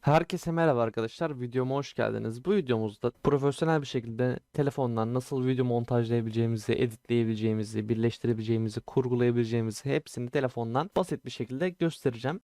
Herkese merhaba arkadaşlar. Videoma hoş geldiniz. Bu videomuzda profesyonel bir şekilde telefondan nasıl video montajlayabileceğimizi, editleyebileceğimizi, birleştirebileceğimizi, kurgulayabileceğimizi hepsini telefondan basit bir şekilde göstereceğim.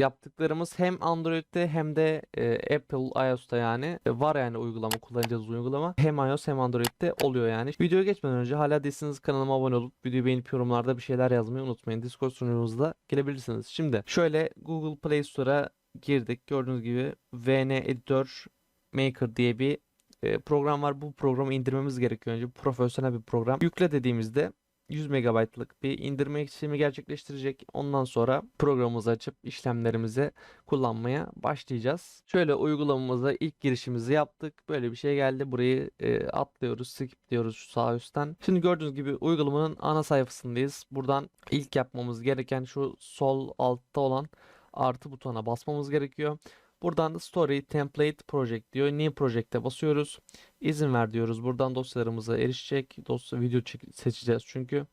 Yaptıklarımız hem Android'de hem de e, Apple iOS'ta yani E, var yani uygulama kullanacağız uygulama. Hem iOS hem Android'de oluyor yani. Videoya geçmeden önce hala değilseniz kanalıma abone olup videoyu beğenip yorumlarda bir şeyler yazmayı unutmayın. Discord sunucumuzda gelebilirsiniz. Şimdi şöyle Google Play Store'a girdik. Gördüğünüz gibi VN Editor Maker diye bir e, program var. Bu programı indirmemiz gerekiyor önce. Profesyonel bir program. Yükle dediğimizde 100 MB'lık bir indirme işlemi gerçekleştirecek. Ondan sonra programımızı açıp işlemlerimizi kullanmaya başlayacağız. Şöyle uygulamamıza ilk girişimizi yaptık. Böyle bir şey geldi. Burayı e, atlıyoruz, skip diyoruz şu sağ üstten. Şimdi gördüğünüz gibi uygulamanın ana sayfasındayız. Buradan ilk yapmamız gereken şu sol altta olan artı butona basmamız gerekiyor. Buradan da Story Template Project diyor. New Project'e basıyoruz. İzin ver diyoruz. Buradan dosyalarımıza erişecek. Dosya video seçeceğiz çünkü.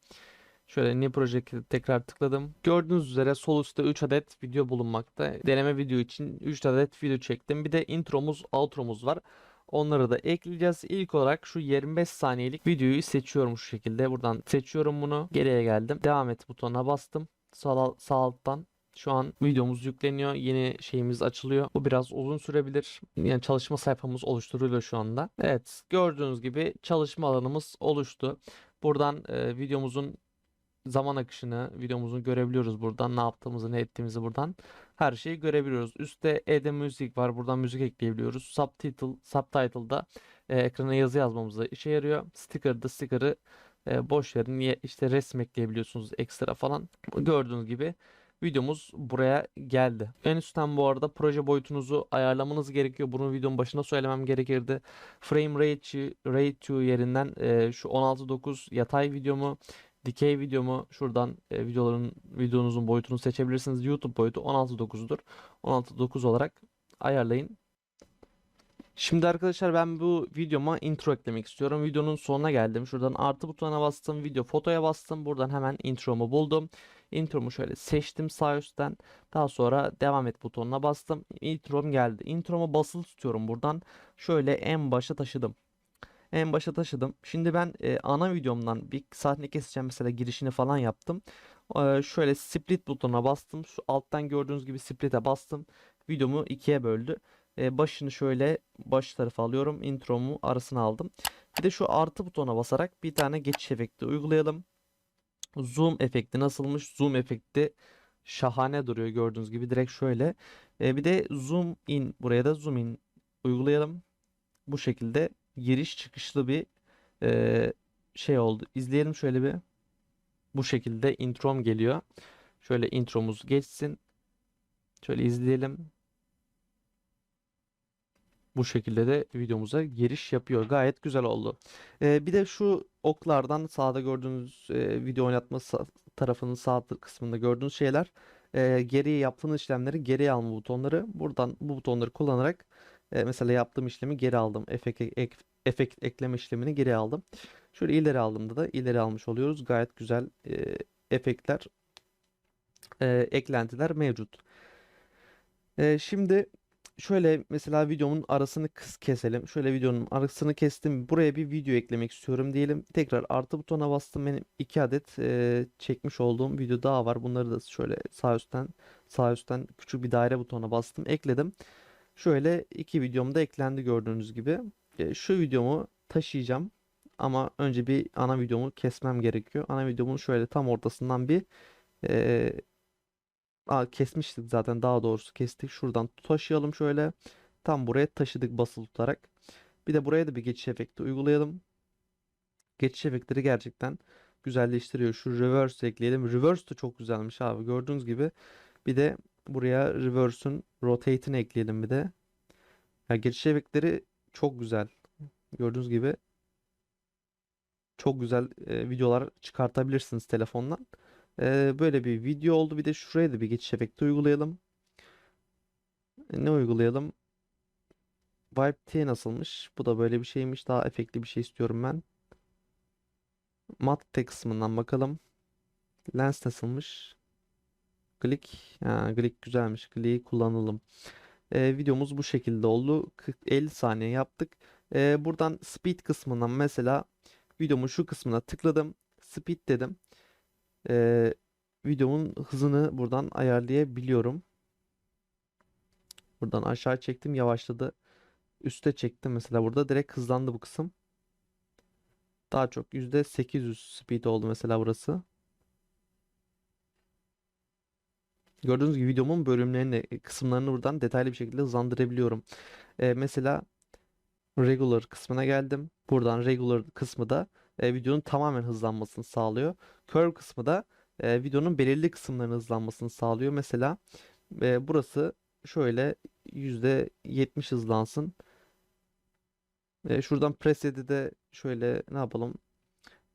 Şöyle New Project'e tekrar tıkladım. Gördüğünüz üzere sol üstte 3 adet video bulunmakta. Deneme video için 3 adet video çektim. Bir de intromuz, outromuz var. Onları da ekleyeceğiz. İlk olarak şu 25 saniyelik videoyu seçiyorum şu şekilde. Buradan seçiyorum bunu. Geriye geldim. Devam et butonuna bastım. Sağ, sağ alttan şu an videomuz yükleniyor. Yeni şeyimiz açılıyor. Bu biraz uzun sürebilir. Yani çalışma sayfamız oluşturuluyor şu anda. Evet, gördüğünüz gibi çalışma alanımız oluştu. Buradan e, videomuzun zaman akışını, videomuzun görebiliyoruz buradan. Ne yaptığımızı, ne ettiğimizi buradan. Her şeyi görebiliyoruz. Üstte Add Music var. Buradan müzik ekleyebiliyoruz. Subtitle, Subtitle'da e, ekrana yazı yazmamıza işe yarıyor. Sticker'da sticker'ı e, boş verin. Niye işte resim ekleyebiliyorsunuz ekstra falan. Gördüğünüz gibi videomuz buraya geldi. En üstten bu arada proje boyutunuzu ayarlamanız gerekiyor. Bunu videonun başında söylemem gerekirdi. Frame rate, ratio yerinden e, şu 16.9 yatay videomu dikey videomu şuradan e, videoların videonuzun boyutunu seçebilirsiniz. YouTube boyutu 16.9'dur. 16.9 olarak ayarlayın. Şimdi arkadaşlar ben bu videoma intro eklemek istiyorum. Videonun sonuna geldim. Şuradan artı butonuna bastım. Video fotoya bastım. Buradan hemen intromu buldum. Intromu şöyle seçtim sağ üstten. Daha sonra devam et butonuna bastım. Introm geldi. Intromu basılı tutuyorum buradan. Şöyle en başa taşıdım. En başa taşıdım. Şimdi ben e, ana videomdan bir sahne keseceğim. Mesela girişini falan yaptım. E, şöyle split butonuna bastım. Şu alttan gördüğünüz gibi split'e bastım. Videomu ikiye böldü. E, başını şöyle baş tarafa alıyorum. Intromu arasına aldım. Bir de şu artı butona basarak bir tane geçiş efekti uygulayalım. Zoom efekti nasılmış? Zoom efekti şahane duruyor gördüğünüz gibi. Direkt şöyle. E, bir de zoom in. Buraya da zoom in uygulayalım. Bu şekilde giriş çıkışlı bir e, şey oldu. İzleyelim şöyle bir. Bu şekilde introm geliyor. Şöyle intromuz geçsin. Şöyle izleyelim. Bu şekilde de videomuza giriş yapıyor. Gayet güzel oldu. Ee, bir de şu oklardan sağda gördüğünüz e, video oynatma tarafının sağ kısmında gördüğünüz şeyler e, geriye yaptığınız işlemleri geriye alma butonları. Buradan bu butonları kullanarak e, mesela yaptığım işlemi geri aldım. Efekt, ek, efekt ekleme işlemini geri aldım. Şöyle ileri aldığımda da ileri almış oluyoruz. Gayet güzel e, efektler, e, eklentiler mevcut. E, şimdi şöyle mesela videomun arasını kıs keselim. Şöyle videonun arasını kestim. Buraya bir video eklemek istiyorum diyelim. Tekrar artı butona bastım. Benim iki adet e, çekmiş olduğum video daha var. Bunları da şöyle sağ üstten sağ üstten küçük bir daire butona bastım. Ekledim. Şöyle iki videom da eklendi gördüğünüz gibi. E, şu videomu taşıyacağım. Ama önce bir ana videomu kesmem gerekiyor. Ana videomun şöyle tam ortasından bir e, Aa, kesmiştik zaten daha doğrusu kestik. Şuradan taşıyalım şöyle. Tam buraya taşıdık basılı tutarak. Bir de buraya da bir geçiş efekti uygulayalım. Geçiş efektleri gerçekten güzelleştiriyor. Şu reverse ekleyelim. Reverse de çok güzelmiş abi. Gördüğünüz gibi. Bir de buraya reverse'ün rotate'ini ekleyelim bir de. Ya geçiş efektleri çok güzel. Gördüğünüz gibi çok güzel e, videolar çıkartabilirsiniz telefondan. E, böyle bir video oldu. Bir de şuraya da bir geçiş efekti uygulayalım. Ne uygulayalım? Vibe T nasılmış? Bu da böyle bir şeymiş. Daha efektli bir şey istiyorum ben. Matte kısmından bakalım. Lens nasılmış? Glick. Ha, Glick güzelmiş. Glick'i kullanalım. Ee, videomuz bu şekilde oldu. 40-50 saniye yaptık. Ee, buradan speed kısmından mesela videomun şu kısmına tıkladım. Speed dedim. Ee, videomun hızını buradan ayarlayabiliyorum. Buradan aşağı çektim yavaşladı. Üste çektim mesela burada direkt hızlandı bu kısım. Daha çok %800 speed oldu mesela burası. Gördüğünüz gibi videomun bölümlerini, e, kısımlarını buradan detaylı bir şekilde hızlandırabiliyorum. Ee, mesela regular kısmına geldim. Buradan regular kısmı da e, videonun tamamen hızlanmasını sağlıyor. Curve kısmı da e, videonun belirli kısımlarının hızlanmasını sağlıyor. Mesela e, burası şöyle %70 hızlansın. E, şuradan preset'i de şöyle ne yapalım?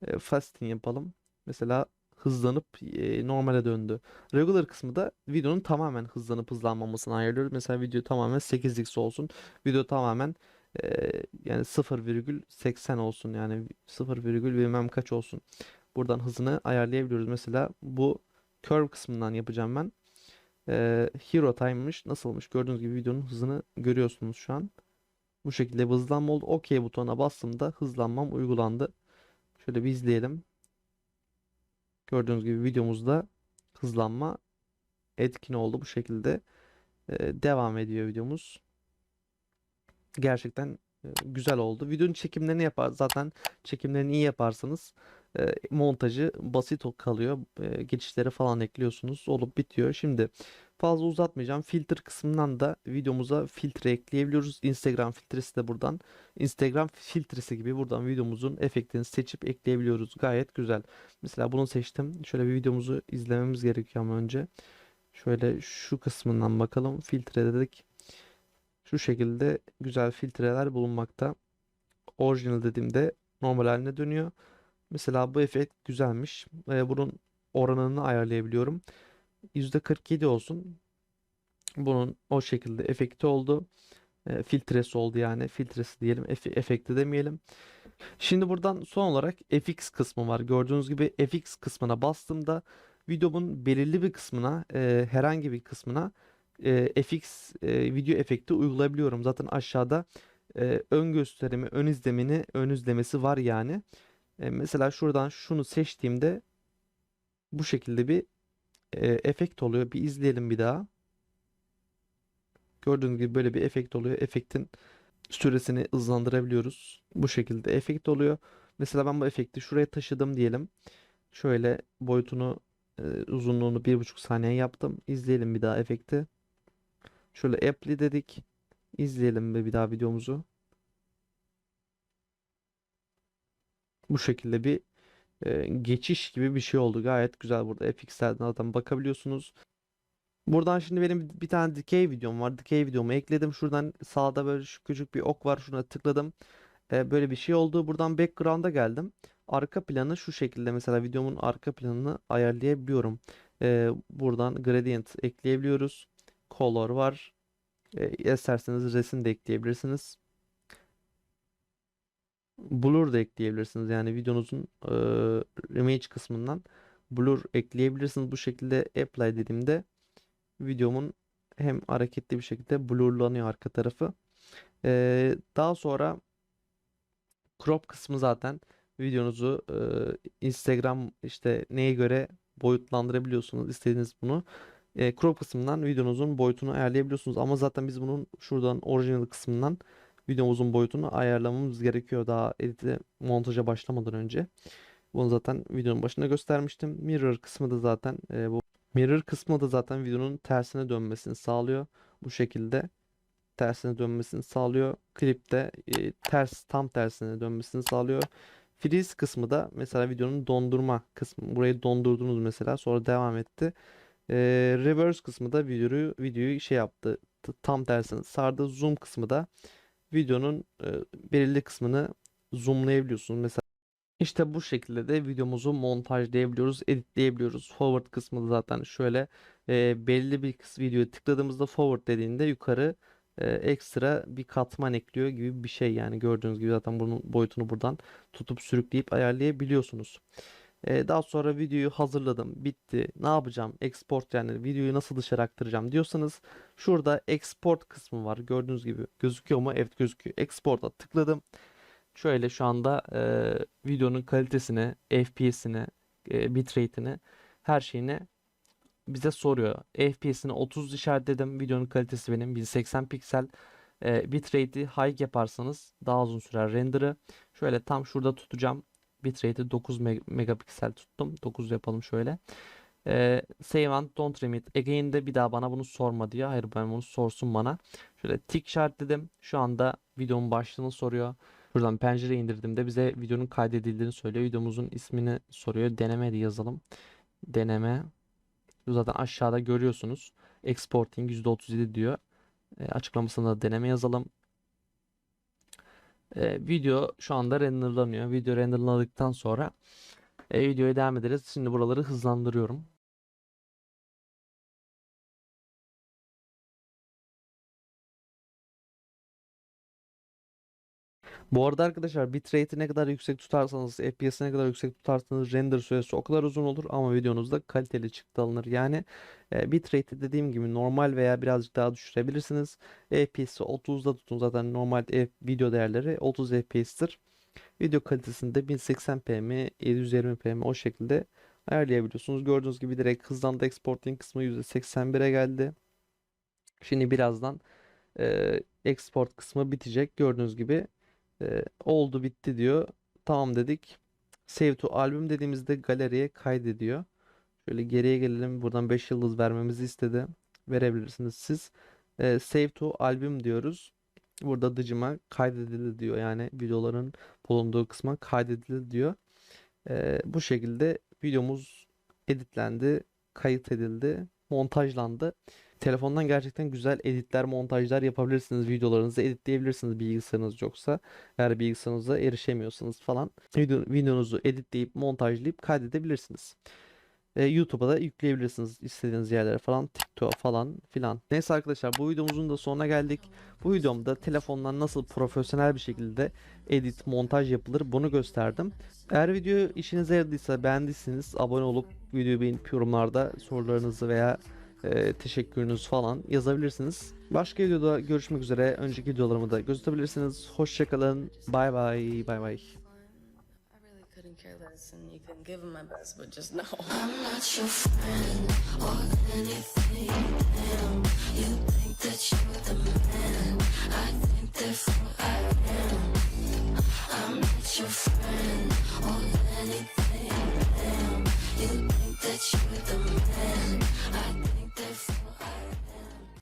E, fasting yapalım. Mesela hızlanıp e, normale döndü. Regular kısmı da videonun tamamen hızlanıp hızlanmamasını ayarlıyoruz. Mesela video tamamen 8x olsun. Video tamamen e, yani 0,80 olsun. Yani 0, bilmem kaç olsun. Buradan hızını ayarlayabiliyoruz. Mesela bu curve kısmından yapacağım ben. E, hero time'mış. Nasılmış? Gördüğünüz gibi videonun hızını görüyorsunuz şu an. Bu şekilde hızlanma oldu. OK butonuna bastığımda hızlanmam uygulandı. Şöyle bir izleyelim. Gördüğünüz gibi videomuzda hızlanma etkin oldu. Bu şekilde e, devam ediyor videomuz. Gerçekten e, güzel oldu. Videonun çekimlerini yapar. Zaten çekimlerini iyi yaparsanız montajı basit kalıyor. E, geçişleri falan ekliyorsunuz. Olup bitiyor. Şimdi fazla uzatmayacağım. Filtre kısmından da videomuza filtre ekleyebiliyoruz. Instagram filtresi de buradan. Instagram filtresi gibi buradan videomuzun efektini seçip ekleyebiliyoruz. Gayet güzel. Mesela bunu seçtim. Şöyle bir videomuzu izlememiz gerekiyor ama önce. Şöyle şu kısmından bakalım. Filtre dedik. Şu şekilde güzel filtreler bulunmakta. Orijinal dediğimde normal haline dönüyor. Mesela bu efekt güzelmiş. Ee, bunun oranını ayarlayabiliyorum. %47 olsun. Bunun o şekilde efekti oldu. Ee, filtresi oldu yani. Filtresi diyelim. Efe- efekti demeyelim. Şimdi buradan son olarak FX kısmı var. Gördüğünüz gibi FX kısmına bastığımda videomun belirli bir kısmına e, herhangi bir kısmına e, FX e, video efekti uygulayabiliyorum. Zaten aşağıda e, ön gösterimi, ön izlemini, ön izlemesi var yani. E, mesela şuradan şunu seçtiğimde bu şekilde bir e, efekt oluyor. Bir izleyelim bir daha. Gördüğünüz gibi böyle bir efekt oluyor. Efektin süresini hızlandırabiliyoruz. Bu şekilde efekt oluyor. Mesela ben bu efekti şuraya taşıdım diyelim. Şöyle boyutunu e, uzunluğunu 1,5 saniye yaptım. İzleyelim bir daha efekti. Şöyle apply dedik. İzleyelim bir daha videomuzu. Bu şekilde bir e, geçiş gibi bir şey oldu. Gayet güzel burada FX'lerden zaten bakabiliyorsunuz. Buradan şimdi benim bir tane dikey videom var. Dikey videomu ekledim. Şuradan sağda böyle şu küçük bir ok var. Şuna tıkladım. E, böyle bir şey oldu. Buradan background'a geldim. Arka planı şu şekilde mesela videomun arka planını ayarlayabiliyorum. E, buradan gradient ekleyebiliyoruz. Color var. E, isterseniz resim de ekleyebilirsiniz. Blur da ekleyebilirsiniz. Yani videonuzun e, image kısmından blur ekleyebilirsiniz. Bu şekilde apply dediğimde videomun hem hareketli bir şekilde blurlanıyor arka tarafı. E, daha sonra crop kısmı zaten videonuzu e, Instagram işte neye göre boyutlandırabiliyorsunuz. İstediğiniz bunu. E, crop kısmından videonuzun boyutunu ayarlayabiliyorsunuz. Ama zaten biz bunun şuradan orijinal kısmından videomuzun boyutunu ayarlamamız gerekiyor daha edite montaja başlamadan önce. Bunu zaten videonun başında göstermiştim. Mirror kısmı da zaten e, bu mirror kısmı da zaten videonun tersine dönmesini sağlıyor. Bu şekilde tersine dönmesini sağlıyor. Klipte e, ters tam tersine dönmesini sağlıyor. Freeze kısmı da mesela videonun dondurma kısmı. Burayı dondurdunuz mesela sonra devam etti. E, reverse kısmı da videoyu videoyu şey yaptı. Tam tersine sardı. Zoom kısmı da videonun e, belirli kısmını zoomlayabiliyorsunuz. Mesela İşte bu şekilde de videomuzu montajlayabiliyoruz, editleyebiliyoruz. Forward kısmı zaten şöyle e, belli bir kısmı videoya tıkladığımızda forward dediğinde yukarı e, ekstra bir katman ekliyor gibi bir şey yani gördüğünüz gibi zaten bunun boyutunu buradan tutup sürükleyip ayarlayabiliyorsunuz. E, daha sonra videoyu hazırladım, bitti. Ne yapacağım? Export yani videoyu nasıl dışarı aktaracağım diyorsanız şurada export kısmı var. Gördüğünüz gibi gözüküyor mu? Evet gözüküyor. Export'a tıkladım. Şöyle şu anda e, videonun kalitesini, FPS'ini, e, bitrate'ini, her şeyini bize soruyor. FPS'ini 30 işaretledim. Videonun kalitesi benim 1080 piksel. E, bitrate'i high yaparsanız daha uzun sürer render'ı. Şöyle tam şurada tutacağım. Bitrate'i 9 meg- megapiksel tuttum. 9 yapalım şöyle. E, save and don't remit. Again'de bir daha bana bunu sorma diyor. Hayır ben bunu sorsun bana. Şöyle tick işaretledim. Şu anda videonun başlığını soruyor. Buradan pencere indirdiğimde bize videonun kaydedildiğini söylüyor. Videomuzun ismini soruyor. Deneme diye yazalım. Deneme. Zaten aşağıda görüyorsunuz. Exporting %37 diyor. E, açıklamasında da deneme yazalım. E, video şu anda renderlanıyor. Video renderladıktan sonra e, videoya devam ederiz. Şimdi buraları hızlandırıyorum. Bu arada arkadaşlar bitrate'i ne kadar yüksek tutarsanız, FPS'i ne kadar yüksek tutarsanız render süresi o kadar uzun olur ama videonuzda kaliteli çıktı alınır. Yani e, bitrate'i dediğim gibi normal veya birazcık daha düşürebilirsiniz. FPS'i 30'da tutun zaten normal F- video değerleri 30 FPS'tir. Video kalitesini de 1080p mi 720p mi o şekilde ayarlayabiliyorsunuz. Gördüğünüz gibi direkt hızlandı exporting kısmı %81'e geldi. Şimdi birazdan e, export kısmı bitecek. Gördüğünüz gibi e, oldu bitti diyor. Tamam dedik. Save to album dediğimizde galeriye kaydediyor. Şöyle geriye gelelim. Buradan 5 yıldız vermemizi istedi. Verebilirsiniz siz. E, save to album diyoruz. Burada dıcıma kaydedildi diyor. Yani videoların bulunduğu kısma kaydedildi diyor. E, bu şekilde videomuz editlendi, kayıt edildi, montajlandı. Telefondan gerçekten güzel editler, montajlar yapabilirsiniz. Videolarınızı editleyebilirsiniz bilgisayarınız yoksa. Eğer bilgisayarınıza erişemiyorsanız falan. Video, videonuzu editleyip, montajlayıp kaydedebilirsiniz. E, YouTube'a da yükleyebilirsiniz istediğiniz yerlere falan. TikTok'a falan filan. Neyse arkadaşlar bu videomuzun da sonuna geldik. Bu videomda telefondan nasıl profesyonel bir şekilde edit, montaj yapılır bunu gösterdim. Eğer video işinize yaradıysa beğendiyseniz abone olup videoyu beğenip yorumlarda sorularınızı veya ee, e, teşekkürünüz falan yazabilirsiniz. Başka videoda görüşmek üzere. Önceki videolarımı da gözetebilirsiniz. Hoşçakalın. Bay bay. Bay bay. I'm not your friend or anything. Damn. You think that you're the man. I think